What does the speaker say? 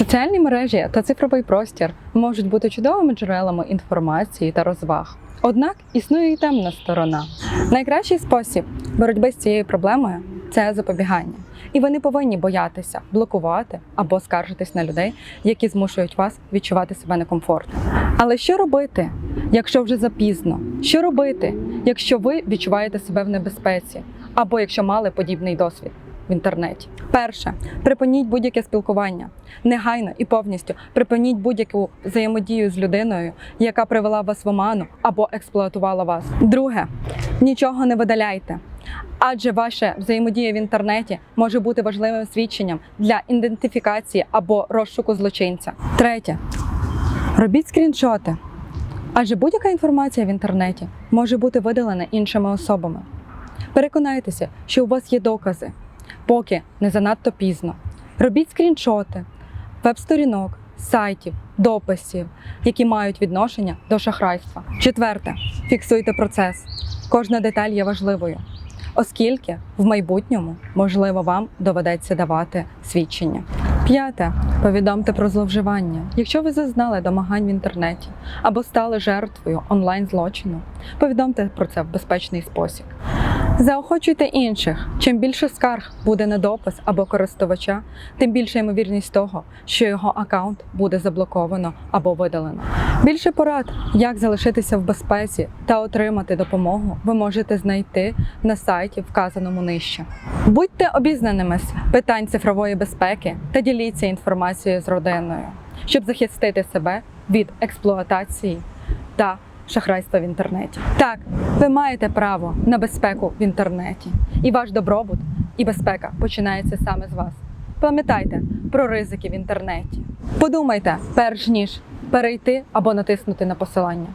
Соціальні мережі та цифровий простір можуть бути чудовими джерелами інформації та розваг. Однак існує і темна сторона. Найкращий спосіб боротьби з цією проблемою це запобігання. І ви не повинні боятися блокувати або скаржитись на людей, які змушують вас відчувати себе некомфортно. Але що робити, якщо вже запізно? Що робити, якщо ви відчуваєте себе в небезпеці, або якщо мали подібний досвід в інтернеті? Перше, припиніть будь-яке спілкування. Негайно і повністю припиніть будь-яку взаємодію з людиною, яка привела вас в оману або експлуатувала вас. Друге, нічого не видаляйте. Адже ваша взаємодія в інтернеті може бути важливим свідченням для ідентифікації або розшуку злочинця. Третє. Робіть скріншоти. Адже будь-яка інформація в інтернеті може бути видалена іншими особами. Переконайтеся, що у вас є докази, поки не занадто пізно. Робіть скріншоти веб-сторінок, сайтів, дописів, які мають відношення до шахрайства. Четверте, фіксуйте процес. Кожна деталь є важливою, оскільки в майбутньому, можливо, вам доведеться давати свідчення. П'яте. Повідомте про зловживання. Якщо ви зазнали домагань в інтернеті або стали жертвою онлайн злочину, повідомте про це в безпечний спосіб. Заохочуйте інших. Чим більше скарг буде на допис або користувача, тим більша ймовірність того, що його аккаунт буде заблоковано або видалено. Більше порад, як залишитися в безпеці та отримати допомогу, ви можете знайти на сайті, вказаному нижче. Будьте обізнаними з питань цифрової безпеки та діліться інформацією з родиною, щоб захистити себе від експлуатації та шахрайства в інтернеті. Так, ви маєте право на безпеку в інтернеті, і ваш добробут і безпека починається саме з вас. Пам'ятайте про ризики в інтернеті. Подумайте, перш ніж перейти або натиснути на посилання.